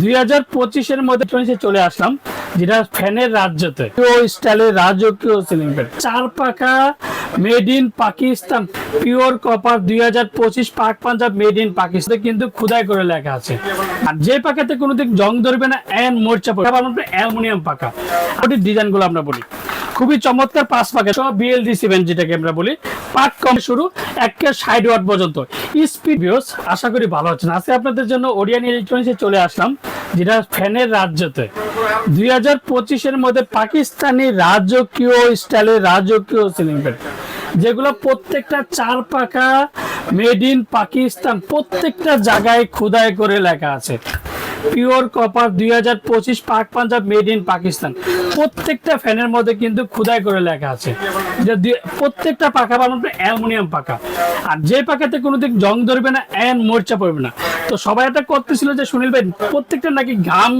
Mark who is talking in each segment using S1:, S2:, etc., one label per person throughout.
S1: দুই মধ্যে চলে আসলাম, যেটা ফ্যানের রাজ্যতে। স্টাইলের রাজকীয় সিলিং ফ্যান চার made in Pakistan. Pure copper দুই হাজার পঁচিশ পাক পাঞ্জাব মেড ইন পাকিস্তান। কিন্তু খুদাই করে লেখা আছে। আর যে পাকাতে কোনোদিন জং ধরবে না এন মোর্চা পড়বে অ্যালুমিনিয়াম পাকা ওটির ডিজাইনগুলো আমরা বলি। খুবই চমৎকার পাঁচ পাকা সব বিএলডি সিমেন্ট যেটাকে আমরা বলি। পাট কম শুরু একে ষাট ওয়াট পর্যন্ত। স্পিড ভিউস আশা করি ভালো হচ্ছে না আজকে আপনাদের জন্য ওরিয়ান ইলেকট্রনিক্সে চলে আসলাম, যেটা ফ্যানের রাজ্যতে। দুই হাজার পঁচিশের মধ্যে পাকিস্তানি রাজকীয় স্টাইলের রাজকীয় সিলিং ফ্যান যেগুলো প্রত্যেকটা চার পাকা মেড ইন পাকিস্তান, প্রত্যেকটা জায়গায় খুদাই করে লেখা আছে। পিওর কপার দুই হাজার পঁচিশ পাক পাঞ্জাব মেড ইন পাকিস্তান। প্রত্যেকটা ফ্যানের মধ্যে কিন্তু খুদাই করে লেখা আছে যে প্রত্যেকটা পাকা বানানো অ্যালুমিনিয়াম পাকা আর যে পাকাতে কোনোদিন জং ধরবে না এন মোর্চা পড়বে না। তো সবাই এটা করতেছিল যে, সুনীল ভাই, প্রত্যেকটা নাকি ঘাম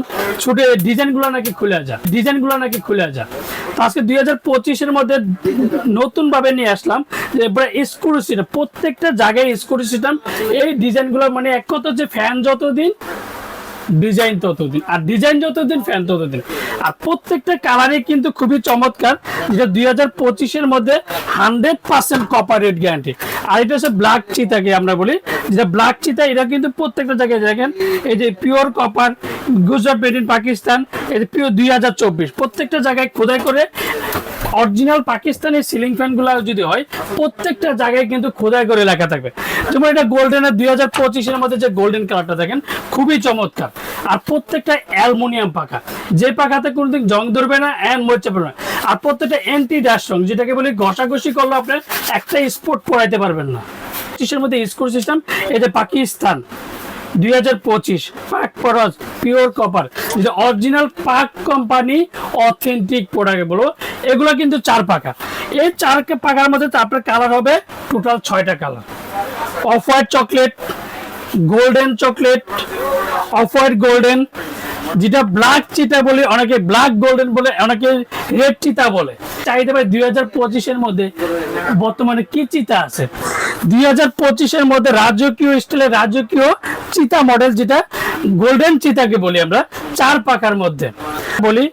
S1: ছুটে ডিজাইনগুলো নাকি খুলে যা, ডিজাইনগুলো নাকি খুলে যা। তো আজকে দুই হাজার পঁচিশের মধ্যে নতুন ভাবে নিয়ে আসলাম যে স্ক্রু সিস্টেম, প্রত্যেকটা জায়গায় স্ক্রু সিস্টেম, এই ডিজাইনগুলো মানে এক কথা যে ফ্যান যতদিন ডিজাইন ততদিন, আর ডিজাইন যতদিন ফ্যান ততদিন। আর প্রত্যেকটা কালারই কিন্তু খুবই চমৎকার। যেটা দুই হাজার পঁচিশের মধ্যে hundred percent copper rate guarantee আর এটা হচ্ছে ব্ল্যাক চিতাকে আমরা বলি। যেটা ব্ল্যাক চিতা, এটা কিন্তু প্রত্যেকটা জায়গায় দেখেন, এই যে pure copper Gujrat made in Pakistan, এই যে পিওর দুই হাজার চব্বিশ। প্রত্যেকটা জায়গায় খোদাই করে অরিজিনাল পাকিস্তানি সিলিং ফ্যানগুলো যদি হয়, প্রত্যেকটা জায়গায় কিন্তু খোদাই করে লেখা থাকবে। যেমন এটা গোল্ডেনের দুই পঁচিশের মধ্যে যে গোল্ডেন কালারটা দেখেন, খুবই চমৎকার। আর প্রত্যেকটা অ্যালুমিনিয়াম পাকা যে পাকাতে কোনোদিন জং ধরবে না অ্যান মরচে পড়বে না। আর প্রত্যেকটা অ্যান্টি ডাস্ট রং, যেটাকে বলি ঘষাঘষি করলে আপনি একটা স্পট পড়াইতে পারবেন না। পঁচিশের মধ্যে স্কোর সিস্টেম যে পাকিস্তান, দুই হাজার পঁচিশ, পাক ফরজ পিওর কপার যেটা original Pak company authentic product বলব এগুলো কিন্তু চার পাকা। এই চার পাকার মধ্যে তারপরে কালার হবে টোটাল ছয়টা colour off white chocolate golden chocolate off white golden যেটা ব্ল্যাক চিতা বলে অনেকে ব্ল্যাক গোল্ডেন বলে, অনেকে রেড চিতা বলে। চাইতে পারে দুই হাজার পঁচিশের মধ্যে বর্তমানে কি চিতা আছে? দুই হাজার পঁচিশের মধ্যে রাজকীয় স্টাইলের রাজকীয় চিতা মডেল যেটা গোল্ডেন চিতাকে বলি আমরা, চার পাকার মধ্যে। বলি,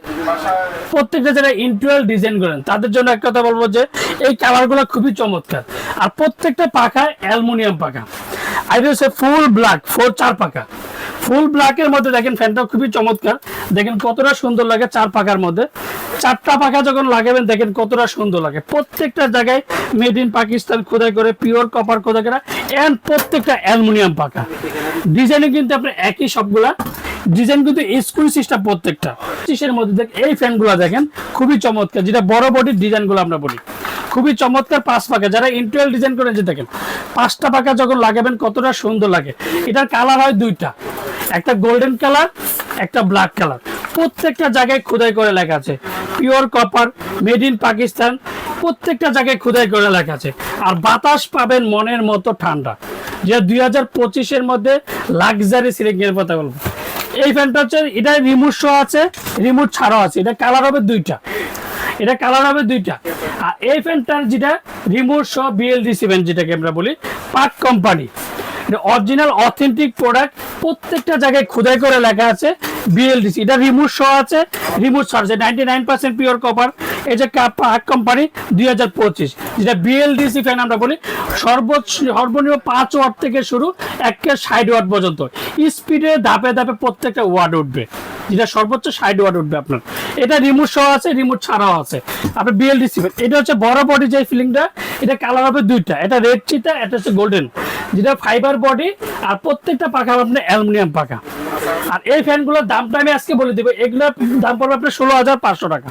S1: প্রত্যেকটা যারা ইন্টুয়াল ডিজাইন করেন, তাদের জন্য এক কথা বলব যে, এই কালারগুলো খুবই চমৎকার। আর প্রত্যেকটা পাখা অ্যালমোনিয়াম পাখা। আর ফুল ব্ল্যাক ফোর চার পাকা ফুল ব্ল্যাকের মধ্যে দেখেন ফ্যানটা খুবই চমৎকার। দেখেন কতটা সুন্দর লাগে চার পাকার মধ্যে। চারটা পাখা যখন লাগাবেন, দেখেন কতটা সুন্দর লাগে। প্রত্যেকটা জায়গায় মেড ইন পাকিস্তান খোদাই করে পিওর কপার খোদাই করা এন্ড প্রত্যেকটা অ্যালুমিনিয়াম পাকা ডিজাইনে কিন্তু আপনার একই সবগুলা। ডিজাইন কিন্তু স্কুল সিস্টেম প্রত্যেকটা। চিসের মধ্যে দেখ এই ফ্যানগুলো দেখেন, খুবই চমৎকার। যেটা বড় বডির ডিজাইনগুলো আমরা বলি। খুবই চমৎকার পাঁচ পাকা যারা ইন্টুয়াল ডিজাইন করেন, যে দেখেন, পাঁচটা পাকা যখন লাগাবেন, কতটা সুন্দর লাগে। এটার কালার হয় দুইটা। একটা গোল্ডেন কালার একটা ব্ল্যাক কালার প্রত্যেকটা জায়গায় খোদাই করে লেখা আছে। Pure copper made in Pakistan প্রত্যেকটা জায়গায় খোদাই করে লেখা আছে। আর বাতাস পাবেন মনের মতো ঠান্ডা। যে দুই হাজার পঁচিশের মধ্যে লাক্সারি সিলিং এর কথা বলব। এই ফ্যানটা হচ্ছে এটা রিমোট শো আছে, রিমোট ছাড়াও আছে। এটা কালার হবে দুইটা। এটা কালার হবে দুইটা। আর এই ফ্যানটার যেটা রিমোট সহ বিএলডি সেভেন যেটাকে আমরা বলি part company original authentic product প্রত্যেকটা জায়গায় খোদাই করে লেখা আছে বিএলডিসি এটা রিমোট সহ আছে ছাড় আছে ninety nine percent pure copper এই যে কোম্পানি দুই হাজার পঁচিশ। যেটা বিএলডিসি ফ্যান আমরা বলি, সর্বোচ্চ, সর্বনিম্ন পাঁচ ওয়াট থেকে শুরু, একে ষাট ওয়াট পর্যন্ত। স্পিডে ধাপে ধাপে প্রত্যেকটা ওয়াট উঠবে। যেটা সর্বোচ্চ ষাট ওয়াট উঠবে আপনার। এটা রিমোট সহ আছে, রিমোট ছাড়াও আছে। আপনার বিএলডিসি ফ্যান এটা হচ্ছে বড় বডি যে ফিলিংটা এটা কালার হবে দুইটা। এটা রেড চিতা এটা হচ্ছে গোল্ডেন যেটা ফাইবার বডি আর প্রত্যেকটা পাখা আপনার অ্যালুমিনিয়াম পাখা। আর এই ফ্যানগুলোর দামটা আমি আজকে বলে দেবো, এগুলোর দাম পড়বে আপনার ষোলো হাজার পাঁচশো টাকা।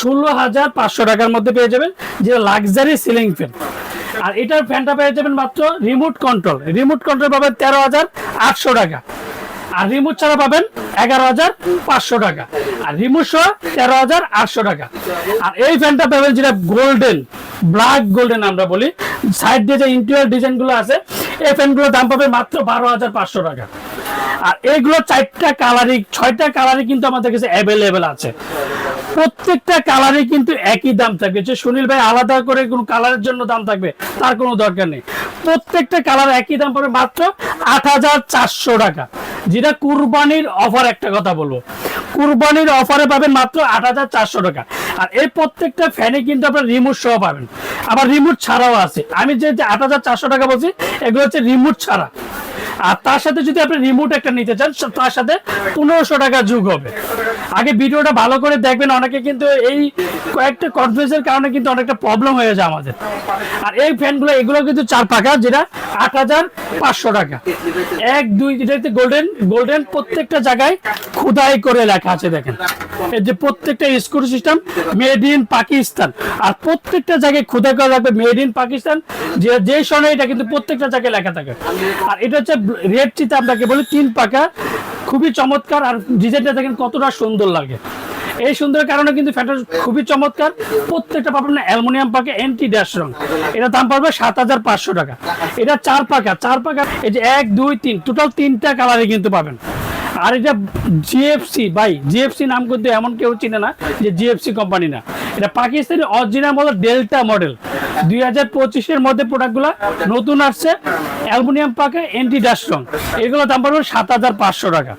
S1: ষোলো হাজার পাঁচশো টাকার মধ্যে পেয়ে যাবেন যেটা লাক্সারি সিলিং ফ্যান আর এটার ফ্যানটা পেয়ে যাবেন মাত্র রিমোট কন্ট্রোল রিমোট কন্ট্রোল পাবেন তেরো হাজার আটশো টাকা। আর রিমোট ছাড়া পাবেন এগারো হাজার পাঁচশো টাকা। আর রিমোট সহ তেরো হাজার আটশো টাকা। আর এই ফ্যানটা পাবেন যেটা গোল্ডেন ব্ল্যাক গোল্ডেন আমরা বলি। সাইড দিয়ে যে ইন্টেরিয়ার ডিজাইনগুলো আছে এই ফ্যানগুলোর দাম পাবে মাত্র বারো হাজার পাঁচশো টাকা। আর এইগুলো চারটা কালারিং ছয়টা কালারই কিন্তু আমাদের কাছে অ্যাভেলেবেল আছে। প্রত্যেকটা কালারে কিন্তু একই দাম থাকবে। যে সুনীল ভাই আলাদা করে কোনো কালারের জন্য দাম থাকবে, তার কোনো দরকার নেই। প্রত্যেকটা কালার একই দাম পড়বে মাত্র আট হাজার চারশো টাকা। যেটা কুরবানির অফার একটা কথা বলব। কুরবানির অফারে পাবেন মাত্র আট হাজার চারশো টাকা। আর এই প্রত্যেকটা ফ্যানে কিন্তু আপনার রিমোট সহ পাবেন। আবার রিমোট ছাড়াও আছে। আমি যে আট হাজার চারশো টাকা বলছি, এগুলো হচ্ছে রিমোট ছাড়া। আর তার সাথে যদি আপনি রিমোট একটা নিতে চান, তার সাথে পনেরোশো টাকা যুগ হবে। আগে ভিডিওটা ভালো করে দেখবেন, অনেকে কিন্তু এই কয়েকটা কনফিউজের কারণে কিন্তু অনেকটা প্রবলেম হয়ে যায় আমাদের। আর এই ফ্যানগুলো এগুলো কিন্তু চার পাকা, যেটা আট হাজার পাঁচশো টাকা। এক, দুই যেটাতে গোল্ডেন গোল্ডেন প্রত্যেকটা জায়গায় খুদাই করে লেখা আছে, দেখেন। এই যে প্রত্যেকটা screw system made in Pakistan আর প্রত্যেকটা জায়গায় খুদাই করে রাখবে মেড ইন পাকিস্তান যে যে সনে এটা কিন্তু প্রত্যেকটা জায়গায় লেখা থাকে। আর এটা হচ্ছে রেড চিতে আপনাকে বলি, তিন পাকা খুবই চমৎকার আর ডিজাইনটা দেখেন কতটা সুন্দর লাগে। এই সুন্দরের কারণে কিন্তু ফ্যানটা খুবই চমৎকার। প্রত্যেকটা পাবেন না, অ্যালুমিনিয়াম পাকে এন্টি ড্যাশ রং। এটা দাম পড়বে সাত হাজার পাঁচশো টাকা। এটা চার পাকা চার পাকা, এই যে এক, দুই, তিন, টোটাল তিনটা কালারে কিন্তু পাবেন। আর এটা জিএফসি ভাই জিএফসি নাম কিন্তু এমন কেউ চিনে না যে জিএফসি কোম্পানি না। এটা Pakistani original model delta model দুই হাজার পঁচিশের মধ্যে প্রোডাক্টগুলো নতুন আসছে। অ্যালুমিনিয়াম পাকে অ্যান্টি ডাস্ট রং এগুলো দাম পড়বে সাত হাজার পাঁচশো টাকা।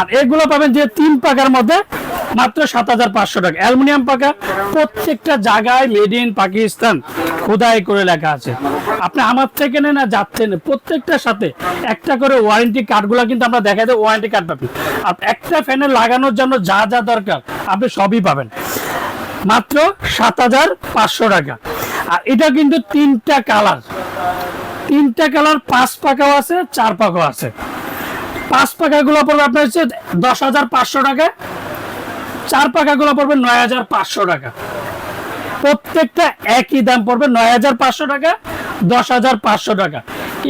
S1: আর এগুলো পাবেন যে তিন পাকার মধ্যে মাত্র সাত হাজার পাঁচশো টাকা। অ্যালুমিনিয়াম পাকা প্রত্যেকটা জায়গায় মেড ইন পাকিস্তান। খোদাই করে লেখা আছে। আপনি আমার থেকে নেন না যাচ্ছেন প্রত্যেকটার সাথে একটা করে ওয়ারেন্টি কার্ডগুলো কিন্তু আমরা দেখা দেয় ওয়ারেন্টি কার্ড পাবেন। আর একটা ফ্যানে লাগানোর জন্য যা যা দরকার, আপনি সবই পাবেন। মাত্র সাত হাজার পাঁচশো টাকা। আর এটা কিন্তু তিনটা কালার। তিনটা কালার, পাঁচ পাকাও আছে, চার পাকাও আছে। পাঁচ পাকাগুলো পড়বে আপনার হচ্ছে দশ হাজার পাঁচশো টাকা, চার পাকাগুলো পড়বে নয় হাজার পাঁচশো টাকা। প্রত্যেকটা একই দাম পড়বে নয় হাজার পাঁচশো টাকা, দশ হাজার পাঁচশো টাকা।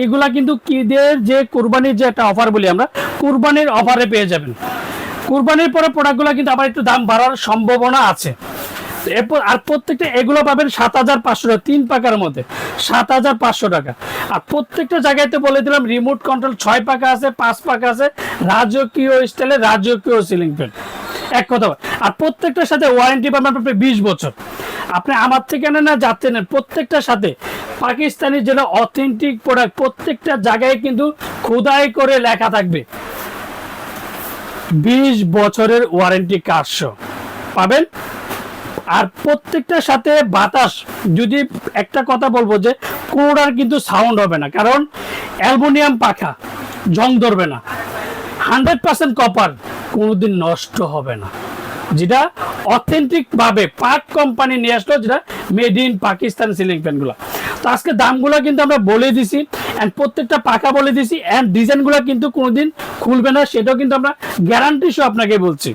S1: এগুলা কিন্তু কিদের যে কুরবানির যে একটা অফার বলি আমরা, কুরবানির অফারে পেয়ে যাবেন। কুরবানির পরে প্রোডাক্টগুলো কিন্তু আবার একটু দাম বাড়ার সম্ভাবনা আছে। এরপর আর প্রত্যেকটা এগুলো পাবেন সাত হাজার পাঁচশো টাকা, তিন পাকার মধ্যে। সাত হাজার পাঁচশো টাকা। আর প্রত্যেকটা জায়গাতে বলে দিলাম রিমোট কন্ট্রোল ছয় পাকা আছে, পাঁচ পাকা আছে, রাজকীয় স্টাইলে রাজকীয় সিলিং ফ্যান এক কথা। আর প্রত্যেকটার সাথে ওয়ারেন্টি পাবেন আপনি বিশ বছর। আপনি আমার থেকে নেন না যাচ্ছে নেন, প্রত্যেকটার সাথে পাকিস্তানি যেটা অথেন্টিক প্রোডাক্ট প্রত্যেকটা জায়গায় কিন্তু খোদাই করে লেখা থাকবে। বিশ বছরের ওয়ারেন্টি কার্ডস পাবেন আর প্রত্যেকটার সাথে বাতাস, যদি একটা কথা বলব যে কোনোটার কিন্তু সাউন্ড হবে না, কারণ অ্যালুমিনিয়াম পাখা, জং ধরবে না। হান্ড্রেড পার্সেন্ট কপার কোনোদিন নষ্ট হবে না। যেটা অথেন্টিক ভাবে পাক কোম্পানি নিয়ে আসলো, যেটা মেড ইন পাকিস্তান সিলিং ফ্যানগুলো তো আজকে দামগুলো কিন্তু আমরা বলে দিছি অ্যান্ড প্রত্যেকটা পাকা বলে দিছি অ্যান্ড ডিজাইনগুলো কিন্তু কোনোদিন খুলবে না, সেটাও কিন্তু আমরা গ্যারান্টি সহ আপনাকে বলছি।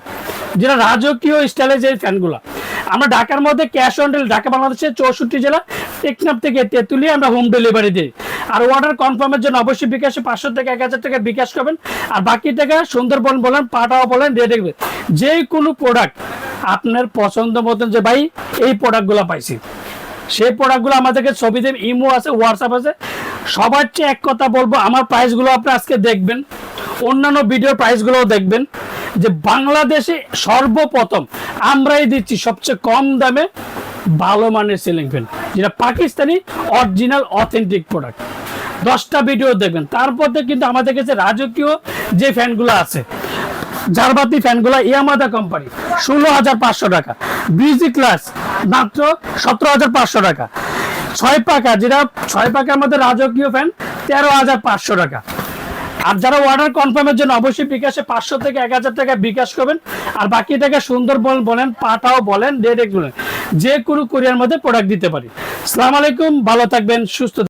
S1: যেটা রাজকীয় স্টাইলের যে ফ্যানগুলো আমরা ঢাকার মধ্যে ক্যাশ অন ডেলিভারি ঢাকা, বাংলাদেশের চৌষট্টি জেলা, টেকনাফ থেকে তেঁতুলিয়া আমরা হোম ডেলিভারি দিই। আর অর্ডার কনফার্মের জন্য অবশ্যই বিকাশে পাঁচশো থেকে এক হাজার টাকা বিকাশ করবেন। আর বাকি টাকা সুন্দরবন বলেন, পাটাও বলেন রেডি দেখবেন। যে কোনো প্রোডাক্ট আপনার পছন্দ মতন যে ভাই, এই প্রোডাক্টগুলো পাইছি। সেই প্রোডাক্টগুলো আমাদেরকে ছবি দেন, ইমো আছে হোয়াটসঅ্যাপ আছে। সবার চেয়ে এক কথা বলব, আমার প্রাইসগুলো আপনি আজকে দেখবেন। অন্যান্য ভিডিওর প্রাইসগুলোও দেখবেন। যে বাংলাদেশে সর্বপ্রথম আমরাই দিচ্ছি সবচেয়ে কম দামে ভালো মানের সিলিং ফ্যান যেটা পাকিস্তানি অরিজিনাল অথেন্টিক প্রোডাক্ট দশটা ভিডিও দেখবেন। তারপর কিন্তু আমাদের কাছে রাজকীয় যে ফ্যানগুলো আছে, জারবাতি ফ্যানগুলো ইয়ামাদা কোম্পানি ষোলো হাজার পাঁচশো টাকা। বিজি ক্লাস মাত্র সতেরো হাজার পাঁচশো টাকা। ছয় পাকা, যেটা ছয় পাকা আমাদের রাজকীয় ফ্যান তেরো হাজার পাঁচশো টাকা। আর যারা অর্ডার কনফার্মের জন্য অবশ্যই বিকাশে পাঁচশো থেকে এক হাজার টাকা বিকাশ করবেন। আর বাকি টাকা সুন্দরবন বলেন, পাটাও বলেন ডেরেক্ট বলেন, যে কোনো কোরিয়ার মধ্যে প্রোডাক্ট দিতে পারি। সালাম আলাইকুম, ভালো থাকবেন, সুস্থ